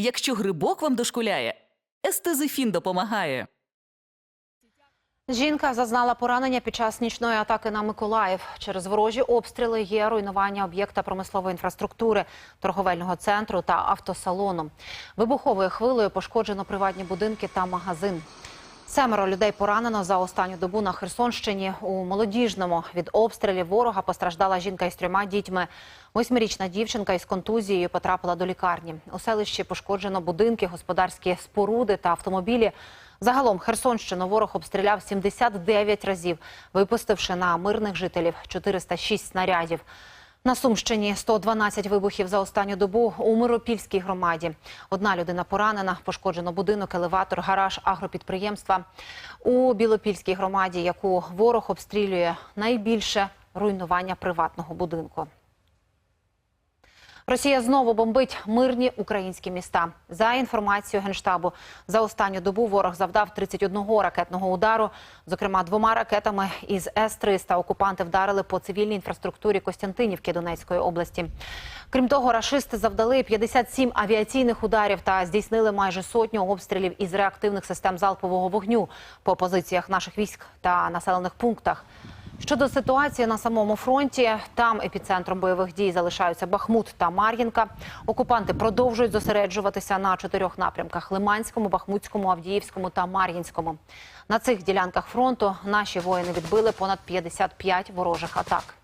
Якщо грибок вам дошкуляє, естезифін допомагає. Жінка зазнала поранення під час нічної атаки на Миколаїв. Через ворожі обстріли є руйнування об'єкта промислової інфраструктури, торговельного центру та автосалону. Вибуховою хвилею пошкоджено приватні будинки та магазин. Семеро людей поранено за останню добу на Херсонщині. У молодіжному від обстрілів ворога постраждала жінка із трьома дітьми. Восьмирічна дівчинка із контузією потрапила до лікарні. У селищі пошкоджено будинки, господарські споруди та автомобілі. Загалом Херсонщину ворог обстріляв 79 разів, випустивши на мирних жителів 406 снарядів. На Сумщині 112 вибухів за останню добу у Миропільській громаді. Одна людина поранена, пошкоджено будинок, елеватор, гараж агропідприємства. У Білопільській громаді, яку ворог обстрілює, найбільше руйнування приватного будинку. Росія знову бомбить мирні українські міста. За інформацією генштабу, за останню добу ворог завдав 31 ракетного удару. Зокрема, двома ракетами із С-300 окупанти вдарили по цивільній інфраструктурі Костянтинівки Донецької області. Крім того, рашисти завдали 57 авіаційних ударів та здійснили майже сотню обстрілів із реактивних систем залпового вогню по позиціях наших військ та населених пунктах. Щодо ситуації на самому фронті, там епіцентром бойових дій залишаються Бахмут та Мар'їнка. Окупанти продовжують зосереджуватися на чотирьох напрямках: Лиманському, Бахмутському, Авдіївському та Мар'їнському. На цих ділянках фронту наші воїни відбили понад 55 ворожих атак.